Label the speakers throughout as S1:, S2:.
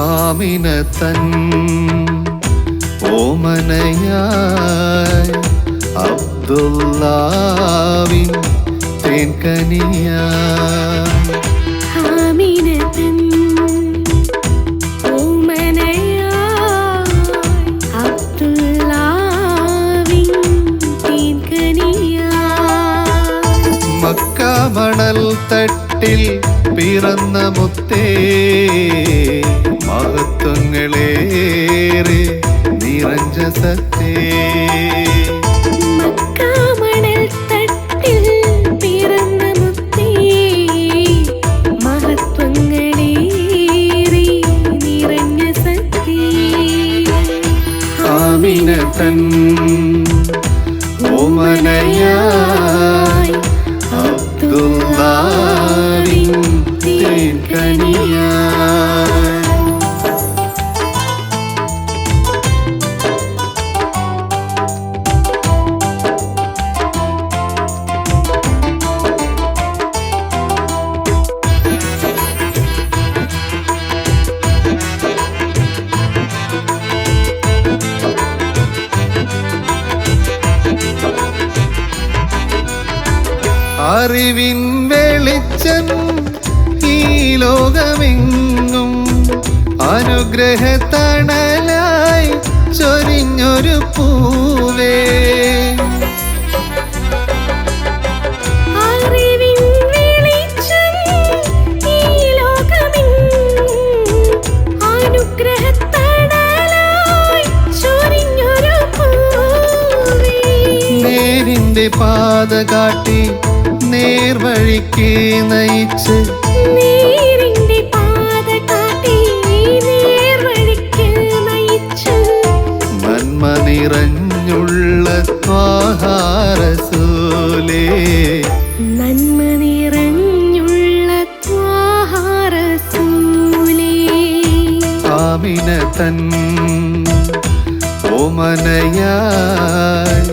S1: ആമിനത്തൻ തൻ തേൻകനിയാ.
S2: ഓമനയായി അബ്ദുല്ലാവിൻ തേൻകനിയായി
S1: മണൽ തട്ടിൽ പിറന്ന മുത്തേ മഹത്വങ്ങളേറെ നിറഞ്ഞ സത്തേ. അറിവിൻ വെളിച്ചം ഈ ലോകമെങ്ങും
S2: അനുഗ്രഹത്തണലായി ചൊരിഞ്ഞൊരു പൂവേ.
S1: നേരിന്റെ പാത കാട്ടി നേർവഴിക്ക് നയിച്ച്. നന്മ നിറഞ്ഞുള്ള ആഹാരസൂലേ
S2: നന്മ നിറഞ്ഞുള്ള ആഹാരസൂലേ ആമിന
S1: തൻ ഓമനയായി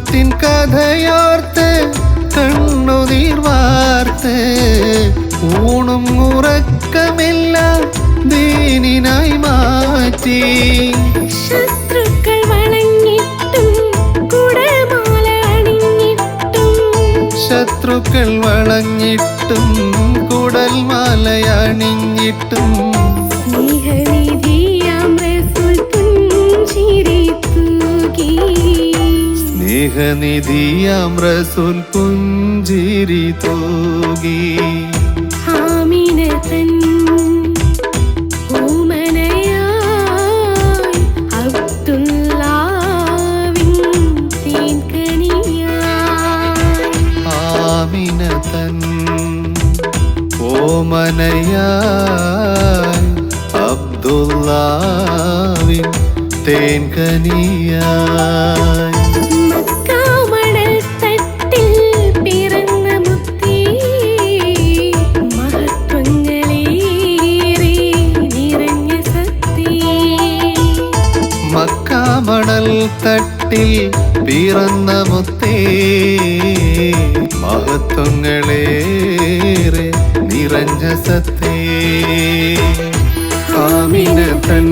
S2: ഉമ്മത്തിൻ കഥയോർത്ത് കണ്ണുനീർ വാർത്ത് ഊണും ഉറക്കമില്ല ദീനിനായി മാറ്റി ശത്രുക്കൾ വളഞ്ഞിട്ടും കുടമാല അണിഞ്ഞിട്ടും
S1: ശത്രുക്കൾ വളഞ്ഞിട്ടും കുടൽ മാലയണിഞ്ഞിട്ടും
S2: സ്നേഹനിധിയാം റസൂൽ പുഞ്ചിരി.
S1: സ്നേഹനിധിയാം റസൂൽ പുഞ്ചിരി തൂകി
S2: ഓമനയായി അബ്ദുല്ലാവിൻ തേൻകനിയായി.
S1: ആമിനതൻ തട്ടിൽ പിറന്ന മുത്തേ മഹത്വങ്ങളേറെ നിറഞ്ഞ സത്തേ. ആമിനതൻ